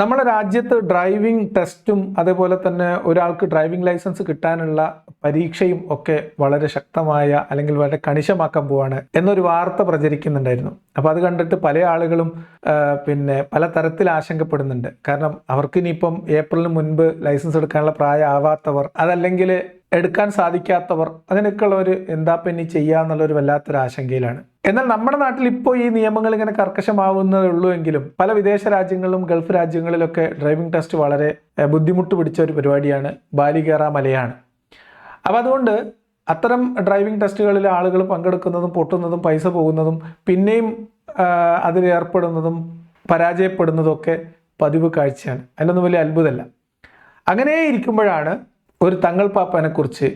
നമ്മുടെ രാജ്യത്ത് ഡ്രൈവിംഗ് ടെസ്റ്റും അതേപോലെ തന്നെ ഒരാൾക്ക് ഡ്രൈവിംഗ് ലൈസൻസ് കിട്ടാനുള്ള പരീക്ഷയും ഒക്കെ വളരെ ശക്തമായ അല്ലെങ്കിൽ വളരെ കണിശമാക്കാൻ പോവാണ് എന്നൊരു വാർത്ത പ്രചരിക്കുന്നുണ്ടായിരുന്നു. അപ്പോൾ അത് കണ്ടിട്ട് പല ആളുകളും പിന്നെ പല തരത്തിൽ ആശങ്കപ്പെടുന്നുണ്ട്. കാരണം അവർക്ക് ഇനിയിപ്പം ഏപ്രിലിന് മുൻപ് ലൈസൻസ് എടുക്കാനുള്ള പ്രായമാവാത്തവർ അതല്ലെങ്കിൽ എടുക്കാൻ സാധിക്കാത്തവർ അതിനൊക്കെയുള്ളവർ എന്താ ഇനി ചെയ്യുക എന്നുള്ളൊരു വല്ലാത്തൊരു ആശങ്കയിലാണ്. എന്നാൽ നമ്മുടെ നാട്ടിൽ ഇപ്പോൾ ഈ നിയമങ്ങൾ ഇങ്ങനെ കർക്കശമാവുന്നതേ ഉള്ളൂ എങ്കിലും പല വിദേശ രാജ്യങ്ങളിലും ഗൾഫ് രാജ്യങ്ങളിലൊക്കെ ഡ്രൈവിംഗ് ടെസ്റ്റ് വളരെ ബുദ്ധിമുട്ട് പിടിച്ച ഒരു പരിപാടിയാണ് ബാലികേറ മലയാണ്. അപ്പം അതുകൊണ്ട് അത്തരം ഡ്രൈവിംഗ് ടെസ്റ്റുകളിൽ ആളുകൾ പങ്കെടുക്കുന്നതും പൊട്ടുന്നതും പൈസ പോകുന്നതും പിന്നെയും അതിൽ ഏർപ്പെടുന്നതും പരാജയപ്പെടുന്നതും ഒക്കെ പതിവ് കാഴ്ചയാണ്. അതിലൊന്നും വലിയ അത്ഭുതമല്ല. അങ്ങനെ ഇരിക്കുമ്പോഴാണ് ഒരു തങ്ങൾ പാപ്പനെ കുറിച്ച്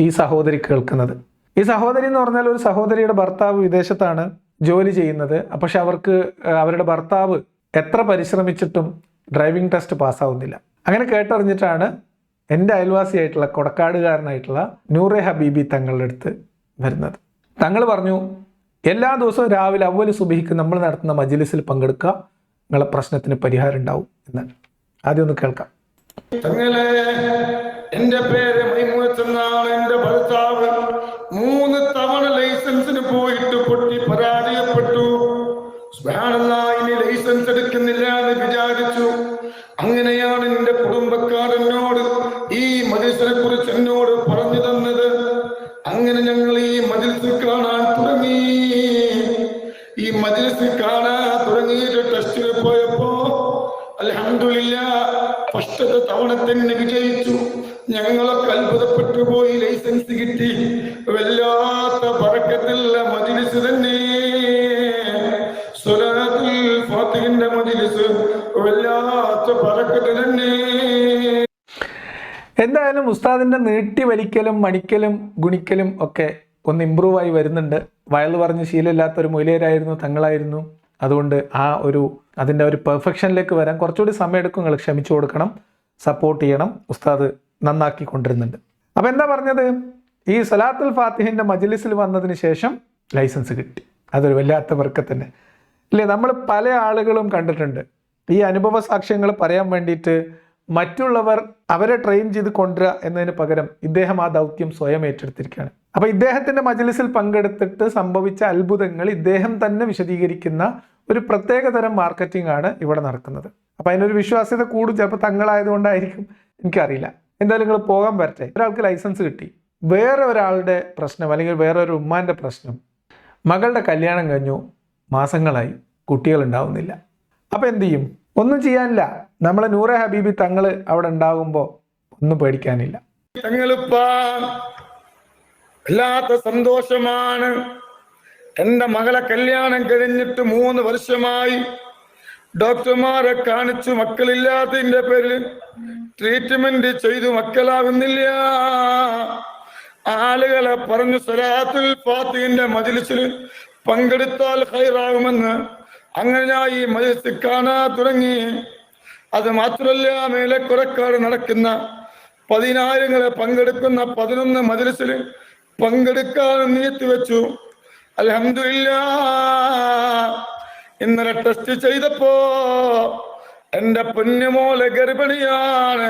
ഈ സഹോദരി കേൾക്കുന്നത്. ഈ സഹോദരി എന്ന് പറഞ്ഞാൽ ഒരു സഹോദരിയുടെ ഭർത്താവ് വിദേശത്താണ് ജോലി ചെയ്യുന്നത്. പക്ഷെ അവർക്ക് അവരുടെ ഭർത്താവ് എത്ര പരിശ്രമിച്ചിട്ടും ഡ്രൈവിംഗ് ടെസ്റ്റ് പാസ്സാവുന്നില്ല. അങ്ങനെ കേട്ടറിഞ്ഞിട്ടാണ് എന്റെ അയൽവാസിയായിട്ടുള്ള കൊടക്കാടുകാരനായിട്ടുള്ള നൂറെ ഹബീബി തങ്ങളുടെ അടുത്ത് വരുന്നത്. തങ്ങൾ പറഞ്ഞു എല്ലാ ദിവസവും രാവിലെ അവൽ സുബഹിക്ക് നമ്മൾ നടത്തുന്ന മജിലിസിൽ പങ്കെടുക്കുക നിങ്ങളെ പ്രശ്നത്തിന് പരിഹാരം ഉണ്ടാവും എന്നാണ്. ആദ്യം ഒന്ന് കേൾക്കാം. എന്റെ പേര് മൈമൂച്ചെന്നാണ് എന്റെ ഭർത്താവ്. മൂന്ന് തവണ ലൈസൻസിന് പോയിട്ട് പൊട്ടി പരാജയപ്പെട്ടു. ഇനി ലൈസൻസ് എടുക്കുന്നില്ല എന്ന് വിചാരിച്ചു. അങ്ങനെയാണ് എന്റെ കുടുംബക്കാർ എന്നോട് ഈ മനുഷ്യനെ കുറിച്ച് എന്നോട് പറഞ്ഞു തന്നത്. അങ്ങനെ ഞങ്ങൾ ഈ മജിൽസിൽ കാണാൻ തുടങ്ങി. ഈ മജിൽസിൽ കാണാൻ തുടങ്ങിയിട്ട് ടെസ്റ്റിന് പോയപ്പോ അലഹമില്ല ഫസ്റ്റത്തെ തവണ തന്നെ വിജയിച്ചു. ഞങ്ങളൊക്കെ അത്ഭുതപ്പെട്ടു പോയി. ലൈസൻസ് കിട്ടി. വല്ലാത്ത പറക്കത്തില്ല മജിലിസ് തന്നെ. ഫാത്തിഹിന്റെ മജിലിസ്. വല്ലാത്ത പറക്കത്ത് തന്നെ. എന്തായാലും ഉസ്താദിന്റെ നീട്ടി വലിക്കലും മണിക്കലും ഗുണിക്കലും ഒക്കെ ഒന്ന് ഇമ്പ്രൂവ് ആയി വരുന്നുണ്ട്. വയൽ പറഞ്ഞ് ശീലമില്ലാത്ത ഒരു മൂലയരായിരുന്നു തങ്ങളായിരുന്നു. അതുകൊണ്ട് ആ ഒരു അതിന്റെ ഒരു പെർഫെക്ഷനിലേക്ക് വരാൻ കുറച്ചുകൂടി സമയമെടുക്കും. നിങ്ങൾ ക്ഷമിച്ചു കൊടുക്കണം സപ്പോർട്ട് ചെയ്യണം. ഉസ്താദ് നന്നാക്കി കൊണ്ടിരുന്നുണ്ട് അപ്പോൾ എന്താ പറഞ്ഞത്? ഈ സലാത്തുൽ ഫാത്തിഹിന്റെ മജ്ലിസിൽ വന്നതിന് ശേഷം ലൈസൻസ് കിട്ടി. അതൊരു വല്ലാത്ത വർക്ക തന്നെ ഇല്ലേ നമ്മൾ പല ആളുകളും കണ്ടിട്ടുണ്ട്. ഈ അനുഭവ സാക്ഷ്യങ്ങൾ പറയാൻ വേണ്ടിയിട്ട് മറ്റുള്ളവർ അവരെ ട്രെയിൻ ചെയ്ത് കൊണ്ടുവരിക എന്നതിന് പകരം ഇദ്ദേഹം ആ ദൗത്യം സ്വയം ഏറ്റെടുത്തിരിക്കുകയാണ്. അപ്പൊ ഇദ്ദേഹത്തിന്റെ മജലിസിൽ പങ്കെടുത്തിട്ട് സംഭവിച്ച അത്ഭുതങ്ങൾ ഇദ്ദേഹം തന്നെ വിശദീകരിക്കുന്ന ഒരു പ്രത്യേക തരം മാർക്കറ്റിംഗ് ആണ് ഇവിടെ നടക്കുന്നത്. അപ്പൊ അതിനൊരു വിശ്വാസ്യത കൂടും ചിലപ്പോൾ തങ്ങളായതുകൊണ്ടായിരിക്കും. എനിക്കറിയില്ല. എന്തായാലും നിങ്ങൾ പോകാൻ പറ്റേ ഒരാൾക്ക് ലൈസൻസ് കിട്ടി. വേറെ ഒരാളുടെ പ്രശ്നം അല്ലെങ്കിൽ വേറെ ഒരു ഉമ്മാന്റെ പ്രശ്നം. മകളുടെ കല്യാണം കഴിഞ്ഞു. മാസങ്ങളായി. കുട്ടികൾ ഉണ്ടാവുന്നില്ല. അപ്പൊ എന്ത് ചെയ്യും? ഒന്നും ചെയ്യാനില്ല. നമ്മളെ നൂറെ ഹബീബി തങ്ങൾ അവിടെ ഉണ്ടാകുമ്പോൾ ഒന്നും പേടിക്കാനില്ല. വല്ലാത്ത സന്തോഷമാണ്. എന്റെ മകളെ കല്യാണം കഴിഞ്ഞിട്ട് മൂന്ന് വർഷമായി. ഡോക്ടർമാരെ കാണിച്ചു മക്കളില്ലാത്തതിന്റെ പേരിൽ ട്രീറ്റ്മെന്റ് ചെയ്തു മക്കളാകുന്നില്ല ആളുകളെ പറഞ്ഞു സലാത്തുൽ പാത്തിന്റെ മജിലിസിൽ പങ്കെടുത്താൽ ഹൈറാകുമെന്ന് അങ്ങനെ ഞാൻ ഈ മജിലിസ് കാണാൻ തുടങ്ങി. അത് മാത്രമല്ല മേലെ കുറക്കാട് നടക്കുന്ന പതിനായിരങ്ങളെ പങ്കെടുക്കുന്ന പതിനൊന്ന് മദ്രസിൽ പങ്കെടുക്കാൻ നീട്ടി വെച്ചു. അലഹമില്ല ഇന്നലെ ടെസ്റ്റ് ചെയ്തപ്പോ എന്റെ പൊന്നുമോലെ ഗർഭിണിയാണ്.